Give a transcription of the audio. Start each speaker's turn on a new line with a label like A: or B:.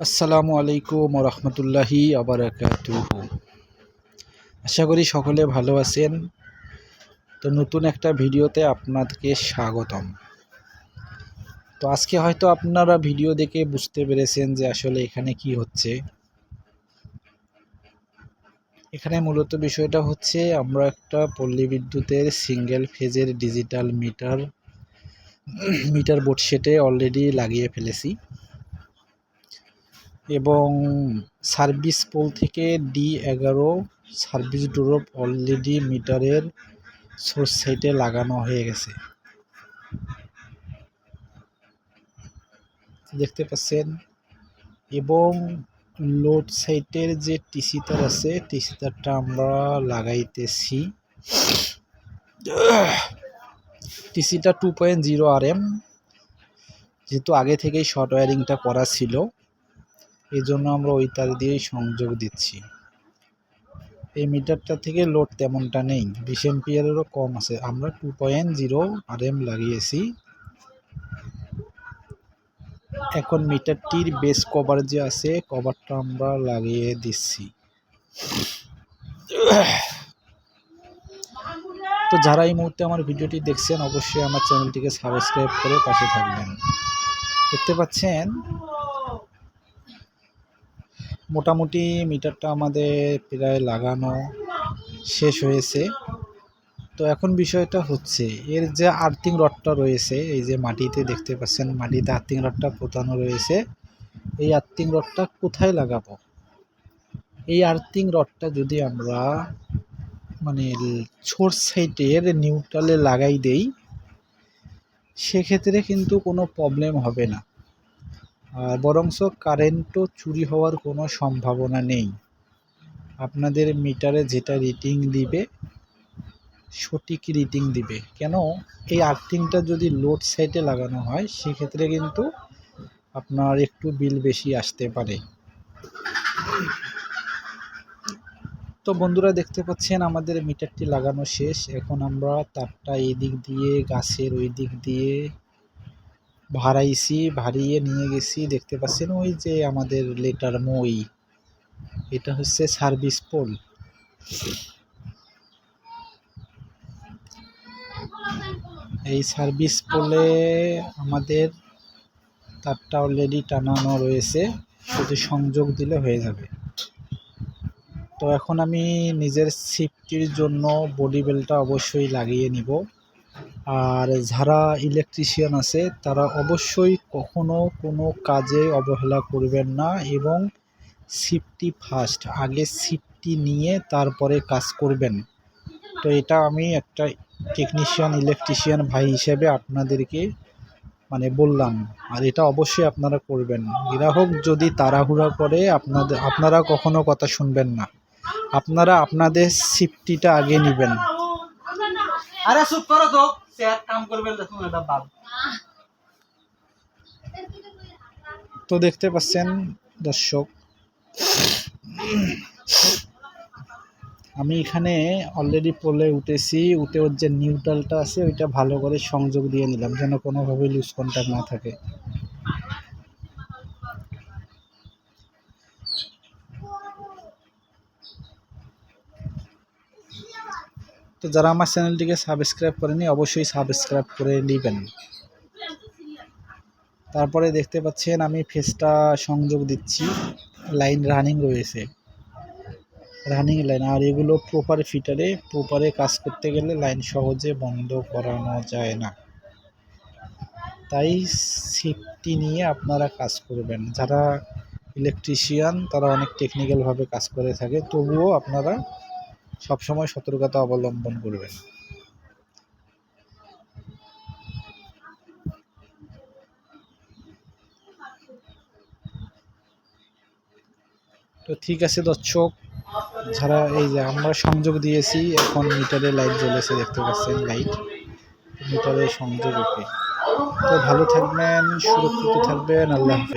A: আসসালামু আলাইকুম রহমতুল্লাহি আশা করি সকলে ভালো আছেন। তো নতুন একটা ভিডিওতে আপনাদেরকে স্বাগতম। তো আজকে হয়তো আপনারা ভিডিও দেখে বুঝতে পেরেছেন যে আসলে এখানে কি হচ্ছে। এখানে মূলত বিষয়টা হচ্ছে, আমরা একটা পল্লী বিদ্যুতের সিঙ্গেল ফেজের ডিজিটাল মিটার মিটার বোর্ড সেটে অলরেডি লাগিয়ে ফেলেছি। এবং সার্ভিস পোল থেকে ডি এগারো সার্ভিস ড্রপ অলরেডি মিটারের সোর্স সাইটে লাগানো হয়ে গেছে। দেখতে পাচ্ছেন? এবং লোড সাইটের যে টিসি তার আছে টিসি তারটা আমরা লাগাইতেছি। টিসিটা two point zero R M যেহেতু আগে থেকেই শর্ট ওয়ারিংটা করা ছিল। এই জন্য আমরা ওই তার দিয়েই সংযোগ দিচ্ছি। এই মিটারটা থেকে লোড তেমনটা নেই। বিশ এমপিয়ারেরও কম আছে। আমরা two point zero R M লাগিয়েছি। এখন মিটারটির বেস কভার যে আছে। কভারটা আমরা লাগিয়ে দিচ্ছি। তো যারা এই মুহূর্তে আমার ভিডিওটি দেখছেন, অবশ্যই আমার চ্যানেলটিকে সাবস্ক্রাইব করে পাশে থাকবেন। দেখতে পাচ্ছেন? মোটামুটি মিটারটা আমাদের প্রায় লাগানো শেষ হয়েছে। তো এখন বিষয়টা হচ্ছে, এর যে আর্থিং রডটা রয়েছে, এই যে মাটিতে দেখতে পাচ্ছেন, মাটিতে আর্থিং রডটা পোতানো রয়েছে, এই আর্থিং রডটা কোথায় লাগাবো? এই আর্থিং রডটা যদি আমরা মানে ছোট সাইডের নিউট্রালে লাগাই দেই, সেক্ষেত্রে কিন্তু কোনো প্রবলেম হবে না। বরংস কারেন্টও চুরি হওয়ার কোনো সম্ভাবনা নেই। আপনাদের মিটারে যেটা রিডিং দিবে, সঠিক রিডিং দিবে। কেন? এই আর্থিংটা যদি লোড সাইডে লাগানো হয়, সেক্ষেত্রে কিন্তু আপনার একটু বিল বেশি আসতে পারে। তো বন্ধুরা, দেখতে পাচ্ছেন আমাদের মিটারটি লাগানো শেষ। এখন আমরা তারটা এই দিক দিয়ে, গাছের ওই দিক দিয়ে ভাড়াইছি ভারিয়ে নিয়ে গেছি, দেখতে পাচ্ছেন ওই যে আমাদের লেটার মই। এটা হচ্ছে সার্ভিস পোল। এই সার্ভিস পোলে আমাদের তারটা অলরেডি টানানো রয়েছে, শুধু সংযোগ দিলে হয়ে যাবে। তো এখন আমি নিজের সেফটির জন্য বডি বেলটা অবশ্যই লাগিয়ে নিব। আর যারা ইলেকট্রিশিয়ান আছে, তারা অবশ্যই কখনো কোনো কাজে অবহেলা করবেন না এবং সিফটি ফার্স্ট আগে সিফটি নিয়ে তারপরে কাজ করবেন। তো এটা আমি একটা টেকনিশিয়ান ইলেকট্রিশিয়ান ভাই হিসেবে আপনাদেরকে মানে বললাম। আর এটা অবশ্যই আপনারা করবেন। গ্রাহক যদি তাড়াহুড়া করে আপনাদের আপনারা কখনো কথা শুনবেন না। আপনারা আপনাদের সিফটিটা আগে নেবেন।
B: আরে চুপ করো তো।
A: তো দেখতে পাচ্ছেন দর্শক, আমি এখানে অলরেডি পোলে উঠেছি উঠে ওর যে নিউট্রালটা আছে, ওইটা ভালো করে সংযোগ দিয়ে নিলাম, যেন কোনোভাবেই লুজ কন্ট্যাক্ট না থাকে। তো যারা আমার চ্যানেলটিকে সাবস্ক্রাইব করেনি, অবশ্যই সাবস্ক্রাইব করে নেবেন। তারপরে দেখতে পাচ্ছেন, আমি ফেসটা সংযোগ দিচ্ছি। লাইন রানিং রয়েছে। রানিং লাইন আর এগুলো প্রপার ফিটারে প্রপারে কাজ করতে গেলে লাইন সহজে বন্ধ করানো যায় না। তাই সেফটি নিয়ে আপনারা কাজ করবেন। যারা ইলেকট্রিশিয়ান তারা অনেক টেকনিক্যালভাবে কাজ করে থাকে, তবুও আপনারা সবসময় সতর্কতা অবলম্বন করবেন। তো ঠিক আছে দর্শক, যারা এই যে আমরা সংযোগ দিয়েছি, এখন মিটারে লাইট জ্বলেছে, দেখতে পাচ্ছেন লাইট। মিটারে সংযোগ ওকে। তো ভালো থাকবেন, সুরক্ষিত থাকবেন, আল্লাহ হাফেজ।